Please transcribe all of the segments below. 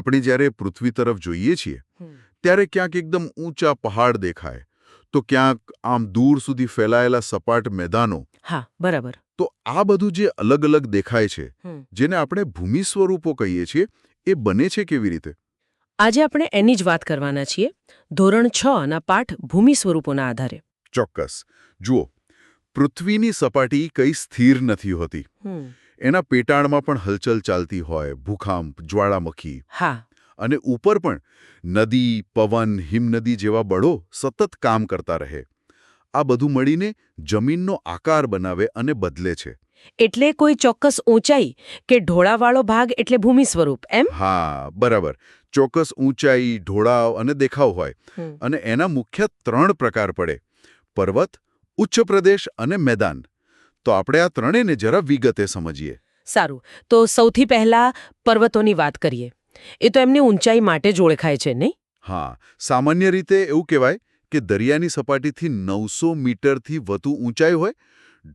આપણે જ્યારે પૃથ્વી તરફ જોઈએ છીએ ત્યારે ક્યાંક એકદમ ઊંચા પહાડ દેખાય. તો ક્યાંક આમ દૂર સુધી ફેલાયેલા સપાટ મેદાનો. હા બરાબર. તો આ બધું જે અલગ અલગ દેખાય છે જેને આપણે ભૂમિ સ્વરૂપો કહીએ છીએ એ બને છે કેવી રીતે? આજે આપણે એની જ વાત કરવાના છીએ ધોરણ છ ના પાઠ ભૂમિ સ્વરૂપોના આધારે. ચોક્કસ. જુઓ પૃથ્વીની સપાટી કઈ સ્થિર નથી હોતી. એના પેટાળમાં પણ હલચલ ચાલતી હોય ભૂકંપ જ્વાળામુખી. હા. અને ઉપર પણ નદી પવન હિમનદી જેવા બળો સતત કામ કરતા રહે. આ બધું મળીને જમીનનો આકાર બનાવે અને બદલે છે. એટલે કોઈ ચોક્કસ ઊંચાઈ કે ઢોળાવાળો ભાગ એટલે ભૂમિ સ્વરૂપ એમ? હા બરાબર. ચોક્કસ ઊંચાઈ ઢોળાવ અને દેખાવ હોય. અને એના મુખ્ય ત્રણ પ્રકાર પડે. પર્વત ઉચ્ચ પ્રદેશ અને મેદાન. તો આપણે આ ત્રણેયને જરા વિગતે સમજીએ. સારું. તો સૌથી પહેલા પર્વતોની વાત કરીએ. એ તો એમની ઊંચાઈ માટે જ ઓળખાય છે નહીં? હા. સામાન્ય રીતે એવું કહેવાય કે દરિયાની સપાટીથી નવસો મીટરથી વધુ ઊંચાઈ હોય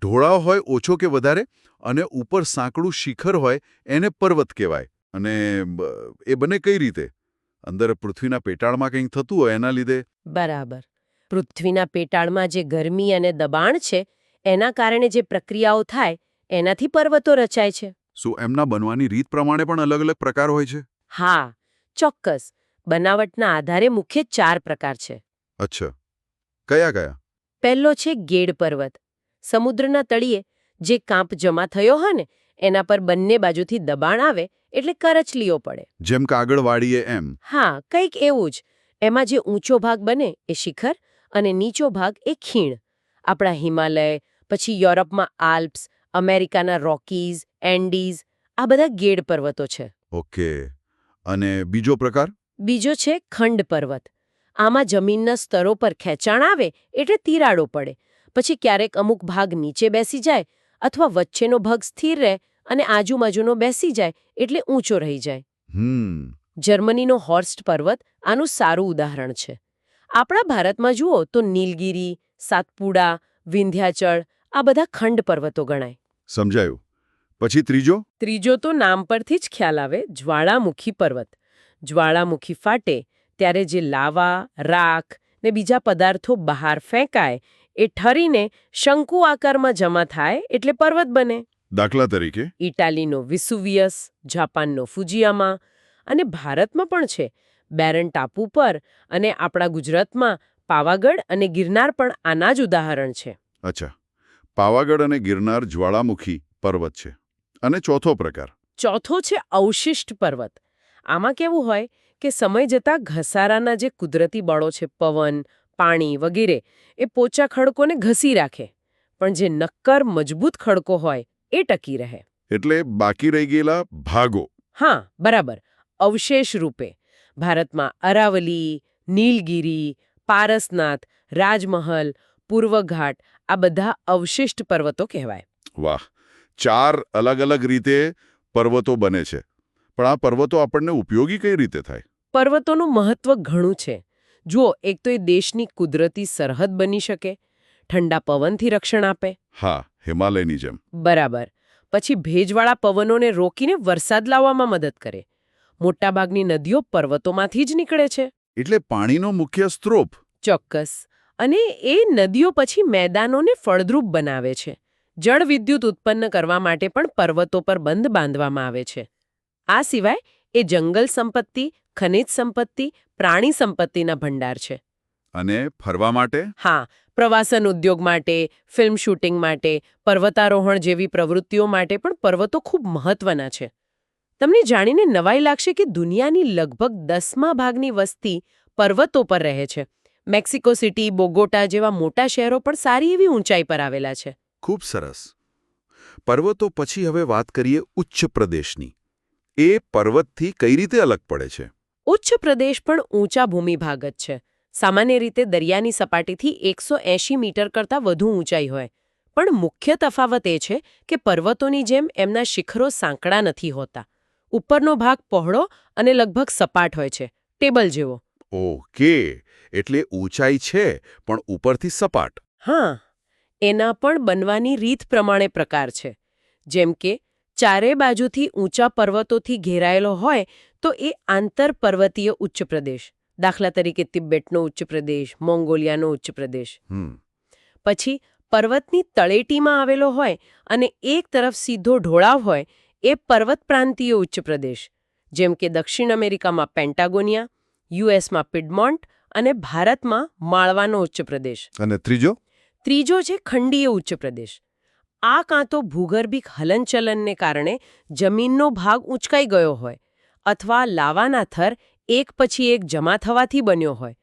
ઢોળાવ હોય ઓછો કે વધારે અને ઉપર સાંકડું શિખર હોય એને પર્વત કહેવાય. અને એ બને કઈ રીતે? અંદર પૃથ્વીના પેટાળમાં કંઈક થતું હોય એના લીધે? બરાબર. પૃથ્વીના પેટાળમાં જે ગરમી અને દબાણ છે એના કારણે જે પ્રક્રિયાઓ થાય એનાથી પર્વતો રચાય છે. શું એમના બનવાની રીત પ્રમાણે પણ અલગ અલગ પ્રકાર હોય છે? હા ચોક્કસ. બનાવટના આધારે મુખ્ય ચાર પ્રકાર છે. અચ્છા. કયા કયા? પહેલો છે ગેડ પર્વત. સમુદ્રના તળિયે જે કાંપ જમા થયો હોય ને એના પર બંને બાજુથી દબાણ આવે એટલે કરચલીઓ પડે. જેમ કાગળ વાળીએ એમ. હા કંઈક એવું જ. એમાં જે ઊંચો ભાગ બને એ શિખર અને નીચો ભાગ એ ખીણ. આપણા હિમાલય પછી યુરોપમાં આલ્પ્સ અમેરિકાના રોકીઝ એન્ડીઝ આ બધા ગેડ પર્વતો છે. ઓકે. અને બીજો પ્રકાર? બીજો છે ખંડ પર્વત. આમાં જમીનના સ્તરો પર ખેંચાણ આવે એટલે તિરાડો પડે. પછી ક્યારેક અમુક ભાગ નીચે બેસી જાય અથવા વચ્ચેનો ભાગ સ્થિર રહે અને આજુબાજુનો બેસી જાય એટલે ઊંચો રહી જાય. જર્મનીનો હોર્સ્ટ પર્વત આનું સારું ઉદાહરણ છે. આપણા ભારતમાં જુઓ તો નીલગિરી સાતપુડા વિંધ્યાચળ આ બધા ખંડ પર્વતો ગણાય. સમજાયું. પછી ત્રીજો? ત્રીજો તો નામ પરથી જ ખ્યાલ આવે જ્વાળામુખી પર્વત. જ્વાળામુખી ફાટે ત્યારે જે લાવા રાખ ને બીજા પદાર્થો બહાર ફેંકાય એ ઠરીને શંકુ આકારમાં જમા થાય એટલે પર્વત બને. દાખલા તરીકે? ઇટાલીનો વિસુવિયસ જાપાનનો ફુજિયામા અને ભારતમાં પણ છે. બેરન ટાપુ પર અને આપણા ગુજરાતમાં પાવાગઢ અને ગિરનાર પણ આના જ ઉદાહરણ છે. અચ્છા. પાવાગઢ અને ગિરનાર જ્વાળામુખી પર્વત છે અને ચોથો પ્રકાર. ચોથો છે અવશિષ્ટ પર્વત. આમાં કેવું હોય કે સમય જતાં ઘસારાના જે કુદરતી બળો છે પવન પાણી વગેરે એ પોચા ખડકોને ઘસી રાખે. પણ જે નક્કર મજબૂત ખડકો હોય એ ટકી રહે. એટલે બાકી રહી ગયેલા ભાગો. હા બરાબર. અવશેષ રૂપે. ભારતમાં અરાવલી નીલગિરી પારસનાથ રાજમહલ પૂર્વઘાટ આ બધા અવશિષ્ટ પર્વતો કહેવાય. વાહ ચાર અલગ અલગ રીતે પર્વતો બને છે. પણ આ પર્વતો આપણને ઉપયોગી કઈ રીતે થાય? પર્વતોનું મહત્વ ઘણું છે. જુઓ એક તો એ દેશની કુદરતી સરહદ બની શકે ઠંડા પવનથી રક્ષણ આપે. હા હિમાલયની જેમ. બરાબર. પછી ભેજવાળા પવનોને રોકીને વરસાદ લાવવામાં મદદ કરે. મોટાભાગની નદીઓ પર્વતોમાંથી જ નીકળે છે. એટલે પાણીનો મુખ્ય સ્ત્રોત. ચોક્કસ. અને એ નદીઓ પછી મેદાનોને ફળદ્રુપ બનાવે છે. જળ વિદ્યુત ઉત્પન્ન કરવા માટે પણ પર્વતો પર બંધ બાંધવામાં આવે છે. આ સિવાય એ જંગલ સંપત્તિ ખનિજ સંપત્તિ પ્રાણી સંપત્તિના ભંડાર છે. અને ફરવા માટે? હા પ્રવાસન ઉદ્યોગ માટે ફિલ્મ શૂટિંગ માટે પર્વતારોહણ જેવી પ્રવૃત્તિઓ માટે પણ પર્વતો ખૂબ મહત્વના છે. તમને જાણીને નવાઈ લાગશે કે દુનિયાની લગભગ દસમા ભાગની વસ્તી પર્વતો પર રહે છે. મેક્સિકો સિટી બોગોટા જેવા મોટા શહેરો પણ સારી એવી ઊંચાઈ પર આવેલા છે. ખૂબ સરસ. પર્વતો પછી હવે વાત કરીએ ઉચ્ચ પ્રદેશની. એ પર્વતથી કઈ રીતે અલગ પડે છે? ઉચ્ચ પ્રદેશ પણ ઊંચા ભૂમિભાગ જ છે. સામાન્ય રીતે દરિયાની સપાટીથી એકસો એંશી મીટર કરતાં વધુ ઊંચાઈ હોય. પણ મુખ્ય તફાવત એ છે કે પર્વતોની જેમ એમના શિખરો સાંકડા નથી હોતા. ઉપરનો ભાગ પહોળો અને લગભગ સપાટ હોય છે. ટેબલ જેવો. ઓકે. એટલે ઊંચાઈ છે પણ ઉપરથી સપાટ. હા એના પણ બનવાની રીત પ્રમાણે પ્રકાર છે. જેમ કે ચારે બાજુથી ઊંચા પર્વતોથી ઘેરાયેલો હોય તો એ આંતરપર્વતીય ઉચ્ચ પ્રદેશ. દાખલા તરીકે તિબેટનો ઉચ્ચ પ્રદેશ મોંગોલિયાનો ઉચ્ચ પ્રદેશ. પછી પર્વતની તળેટીમાં આવેલો હોય અને એક તરફ સીધો ઢોળાવ હોય એ પર્વત પ્રાંતીય ઉચ્ચ પ્રદેશ. જેમ કે દક્ષિણ અમેરિકામાં પેન્ટાગોનિયા યુએસમાં પિડમોન્ટ અને ભારતમાં માળવાનો ઉચ્ચ પ્રદેશ. અને ત્રીજો? ત્રીજો છે ખંડીય ઉચ્ચ પ્રદેશ. આ કાં તો ભૂગર્ભિક હલનચલનને કારણે જમીનનો ભાગ ઊંચકાઈ ગયો હોય અથવા લાવાના થર એક પછી એક જમા થવાથી બન્યો હોય.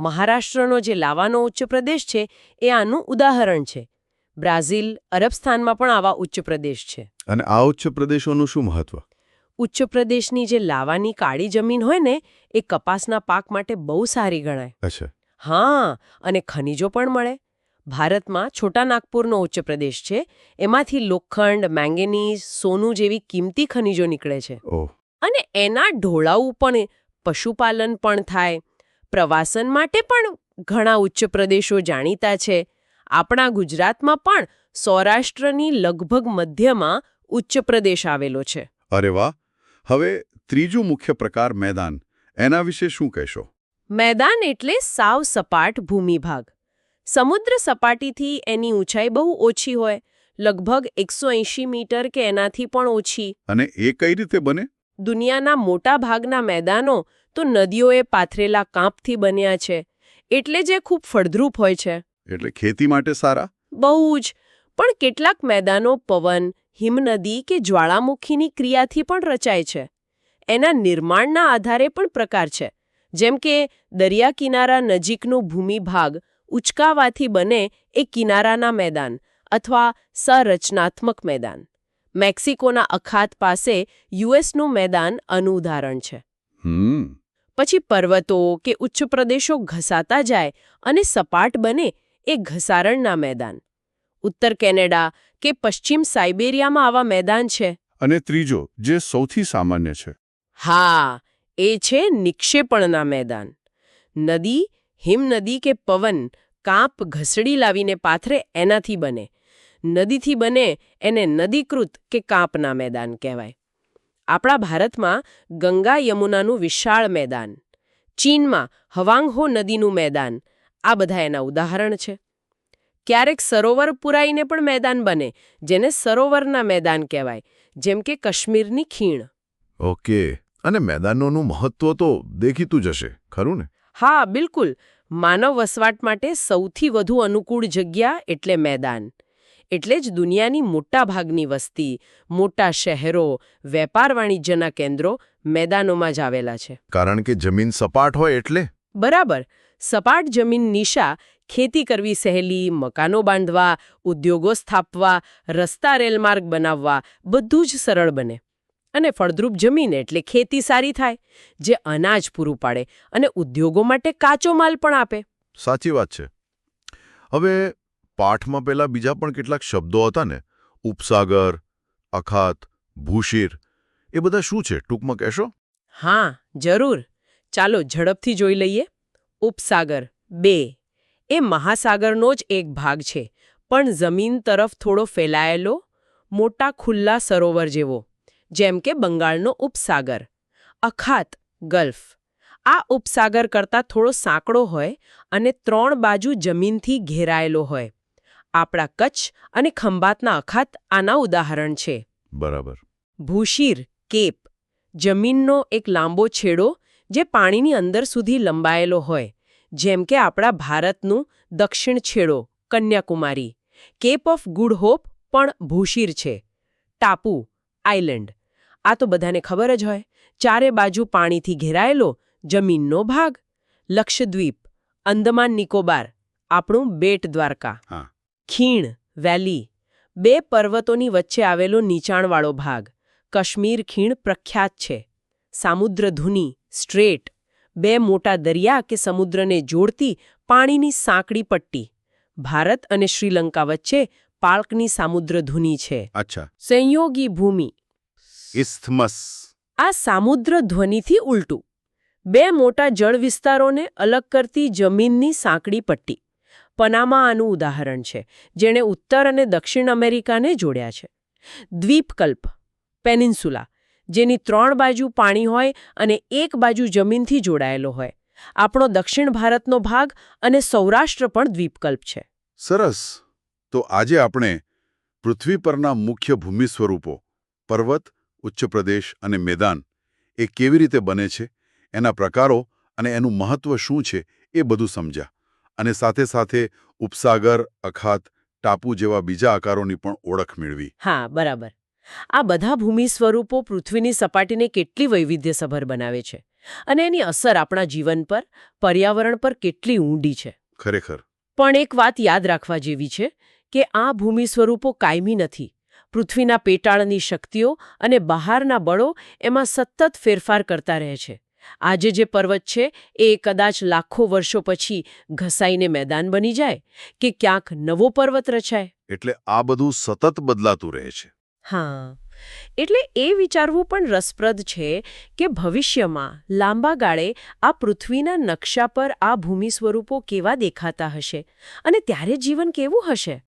મહારાષ્ટ્રનો જે લાવાનો ઉચ્ચ પ્રદેશ છે એ આનું ઉદાહરણ છે. બ્રાઝિલ અરબસ્તાનમાં પણ આવા ઉચ્ચ પ્રદેશ છે. અને આ ઉચ્ચ પ્રદેશોનું શું મહત્વ? ઉચ્ચ પ્રદેશની જે લાવાની કાળી જમીન હોય ને એ કપાસના પાક માટે બહુ સારી ગણાય. હા અને ખનીજો પણ મળે. ભારતમાં છોટા નાગપુરનો ઉચ્ચ પ્રદેશ છે એમાંથી લોખંડ મેંગેનીઝ સોનું જેવી કિંમતી ખનીજો નીકળે છે. અને એના ઢોળાવું પણ પશુપાલન પણ થાય. પ્રવાસન માટે પણ ઘણા ઉચ્ચ પ્રદેશો જાણીતા છે. આપણા ગુજરાતમાં પણ સૌરાષ્ટ્રની લગભગ મધ્યમાં ઉચ્ચ પ્રદેશ આવેલો છે. અરે વાહ! હવે ત્રીજું મુખ્ય પ્રકાર મેદાન. એના વિશે શું કહેશો? મેદાન એટલે સાવ સપાટ ભૂમિભાગ સમુદ્ર સપાટીથી એની ઊંચાઈ બહુ ઓછી હોય. લગભગ એકસો મીટર કે એનાથી પણ ઓછી. અને એ કઈ રીતે બને? દુનિયાના મોટા ભાગના મેદાનો તો નદીઓએ પાથરેલા કાંપથી બન્યા છે. એટલે જે ખૂબ ફળદ્રુપ હોય છે. એટલે ખેતી માટે સારા? બહુ જ. પણ કેટલાક મેદાનો પવન હિમનદી કે જ્વાળામુખીની ક્રિયાથી પણ રચાય છે. એના નિર્માણના આધારે પણ પ્રકાર છે. જેમ કે દરિયા કિનારા નજીકનું ભૂમિભાગ ઉચકાવાથી બને એ કિનારાના મેદાન અથવા સંરચનાત્મક મેદાન. મેક્સિકોના અખાત પાસે યુએસનું મેદાન અનુદાહરણ છે. પછી પર્વતો કે ઉચ્ચ પ્રદેશો ઘસાતા જાય અને સપાટ બને એ ઘસારણના મેદાન. ઉત્તર કેનેડા કે પશ્ચિમ સાઇબેરિયામાં આવા મેદાન છે? અને ત્રીજો જે સૌથી સામાન્ય છે. હા એ છે નિક્ષેપણના મેદાન. નદી હિમનદી કે પવન કાંપ ઘસડી લાવીને પાથરે એનાથી બને. નદીથી બને એને નદીકૃત કે કાંપના મેદાન કહેવાય. આપણા ભારતમાં ગંગા યમુનાનું વિશાળ મેદાન ચીનમાં હવાંગહો નદીનું મેદાન આ બધા એના ઉદાહરણ છે. ક્યારેક સરોવર પુરાઈને પણ મેદાન બને જેને સરોવરના મેદાન કહેવાય જેમ કે કાશ્મીરની ખીણ. ઓકે અને મેદાનોનું મહત્વ તો દેખીતું જ હશે ખરું ને? હા બિલકુલ. માનવ વસવાટ માટે સૌથી વધુ અનુકૂળ જગ્યા એટલે મેદાન. એટલે જ દુનિયાની મોટા ભાગની વસ્તી મોટા શહેરો વેપાર વાણિજ્યના કેન્દ્રો મેદાનોમાં જ આવેલા છે. કારણ કે જમીન સપાટ હોય એટલે? બરાબર. સપાટ જમીન નિશા ખેતી કરવી સહેલી મકાનો બાંધવા ઉદ્યોગો સ્થાપવા રસ્તા રેલમાર્ગ બનાવવા બધું જ સરળ બને. અને ફળદ્રુપ જમીન એટલે ખેતી સારી થાય જે અનાજ પૂરું પાડે અને ઉદ્યોગો માટે કાચો માલ પણ આપે. સાચી વાત છે. હવે પાઠમાં પહેલા બીજા પણ કેટલાક શબ્દો હતા ને? ઉપસાગર અખાત ભૂશીર એ બધા શું છે? ટૂંકમાં કહેશો? હા જરૂર. ચાલો ઝડપથી જોઈ લઈએ. ઉપસાગર બે. એ મહાસાગરનો જ એક ભાગ છે. પણ જમીન તરફ થોડો ફેલાયેલો મોટા ખુલ્લા સરોવર જેવો જેમ કે બંગાળનો ઉપસાગર. અખાત ગલ્ફ. આ ઉપસાગર કરતાં થોડો સાંકડો હોય અને ત્રણ બાજુ જમીનથી ઘેરાયેલો હોય. આપણા કચ્છ અને ખંભાતના અખાત આના ઉદાહરણ છે. બરાબર. ભૂશીર કેપ. જમીનનો એક લાંબો છેડો જે પાણીની અંદર સુધી લંબાયેલો હોય. જેમ કે આપણા ભારતનું દક્ષિણ છેડો Kanyakumari cape of good hope પણ ભૂશીર છે. ટાપુ આઇલેન્ડ. આ તો બધાને ખબર જ હોય. ચારે બાજુ પાણીથી ઘેરાયેલો જમીનનો ભાગ. લક્ષદ્વીપ અંદમાન નિકોબાર આપણું બેટ દ્વારકા. હા. ખીણ વેલી. બે પર્વતોની વચ્ચે આવેલો નીચાણવાળો ભાગ. કાશ્મીર ખીણ પ્રખ્યાત છે. સામુદ્રધુની સ્ટ્રેટ. બે મોટા દરિયા કે સમુદ્રને જોડતી પાણીની સાંકડી પટ્ટી. ભારત અને શ્રીલંકા વચ્ચે પાળકની સામુદ્રધુની છે. અચ્છા. સંયોગી ભૂમિ. ઇસ્થમસ. આ સામુદ્ર ધ્વનિથી ઉલટું. બે મોટા જળ વિસ્તારોને અલગ કરતી જમીનની સાંકડી પટ્ટી. પનામા આનું ઉદાહરણ છે જેણે ઉત્તર અને દક્ષિણ અમેરિકાને જોડ્યા છે. દ્વીપકલ્પ. પેનિન્સુલા જેની ત્રણ બાજુ પાણી હોય અને એક બાજુ જમીનથી જોડાયેલો હોય. આપણો દક્ષિણ ભારતનો ભાગ અને સૌરાષ્ટ્ર પણ દ્વીપકલ્પ છે. સરસ. તો આજે આપણે પૃથ્વી પરના મુખ્ય ભૂમિ સ્વરૂપો પર્વત ઉચ્ચપ્રદેશ અને મેદાન એ કેવી રીતે બને છે એના પ્રકારો અને એનું મહત્વ શું છે એ બધું સમજ્યા. અને સાથે સાથે ઉપસાગર અખાત ટાપુ જેવા બીજા આકારોની પણ ઓળખ મેળવી. હા બરાબર. આ બધા ભૂમિ સ્વરૂપો પૃથ્વીની સપાટીને કેટલી વૈવિધ્યસભર બનાવે છે અને એની અસર આપણા જીવન પર પર્યાવરણ પર કેટલી ઊંડી છે. ખરેખર. પણ એક વાત યાદ રાખવા જેવી છે કે આ ભૂમિ સ્વરૂપો કાયમી નથી. પૃથ્વીના પેટાળની શક્તિઓ અને બહારના બળો એમાં સતત ફેરફાર કરતા રહે છે. આજે જે પર્વત છે એ કદાચ લાખો વર્ષો પછી ઘસાઈને મેદાન બની જાય કે ક્યાંક નવો પર્વત રચાય. એટલે આ બધું સતત બદલાતું રહે છે. હા. એટલે એ વિચારવું પણ રસપ્રદ છે કે ભવિષ્યમાં લાંબા ગાળે આ પૃથ્વીના નકશા પર આ ભૂમિ સ્વરૂપો કેવા દેખાતા હશે અને ત્યારે જીવન કેવું હશે?